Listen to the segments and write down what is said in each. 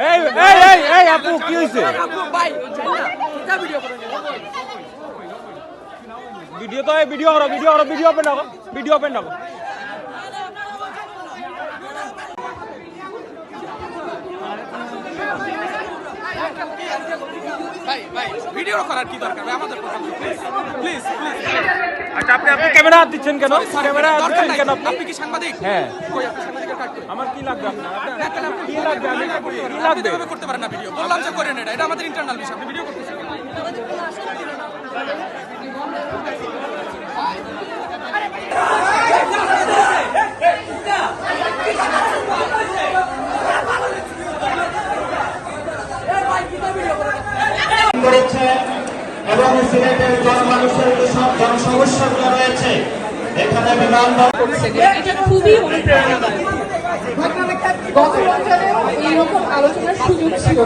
এই এই এই এই আপু কি হয়েছে ভিডিও তো ভিডিও করো ভিডিও করো ভিডিও ওপেন রাখো ভিডিও ওপেন রাখো ভাই ভাই ভিডিও করার কি দরকার? আপনি আপনি ক্যামেরা হাত দিচ্ছেন কেন? ক্যামেরা হাত দিচ্ছেন কেন আপনি? আপনি কি সাংবাদিক? হ্যাঁ? আমার কি লাগবে আপনার? কি লাগবে? আমি কি লাগবে? এভাবে করতে পারেন না ভিডিও বললাম যে করেন এটা। এটা আমাদের ইন্টারনাল বিষয়। আপনি ভিডিও করতেছেন করেছে এবং সিলেটের জনমানুষের যে সব জনসমস্যাগুলো রয়েছে এখানে বিমানবন্দর এটা খুবই অনুপ্রেরণাদায়ক গত রমজানেও এইরকম আলোচনার সুযোগ ছিল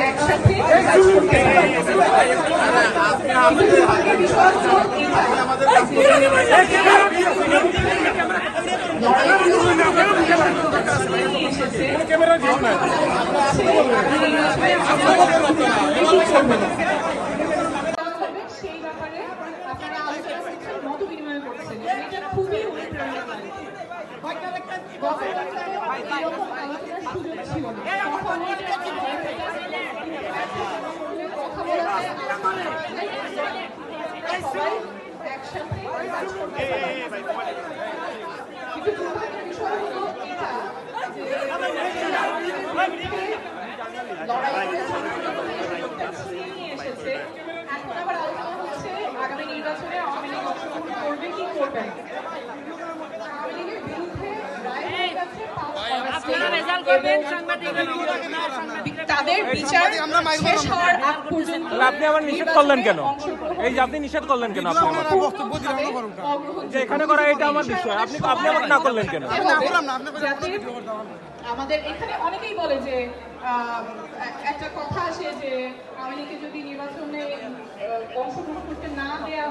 একসাথে কাজ করতে পারে। কিন্তু দুর্ভাগ্যের বিষয় হলো এটা। লড়াই এসেছে সেই ব্যাপারে আপনারা আলোচনা করছেন মত বিনিময় করছেন এটা খুবই আলোচনার সুযোগ ছিল একসাথে কিন্তু বিষয় হলো এটা যে লড়াই করে নিয়ে এসেছে এখন আবার আলোচনা হচ্ছে আগামী নির্বাচনে আওয়ামী লীগ অংশগ্রহণ করবে কি করবে আওয়ামী লীগের বিরুদ্ধে রায় গেছে পাঁচ অগাস্টে এবং তাদের বিচার শেষ হওয়ার আগ পর্যন্ত আপনি আবার নিষেধ করলেন কেন? এই যে আপনি নিষেধ করলেন কেন আপনি যে এখানে করা এটা আমার বিষয়। আপনি আপনি আমার না করলেন কেন? আমাদের এখানে অনেকেই বলে যে একটা কথা আসে যে আওয়ামী লীগকে যদি নির্বাচনে অংশগ্রহণ করতে না দেওয়া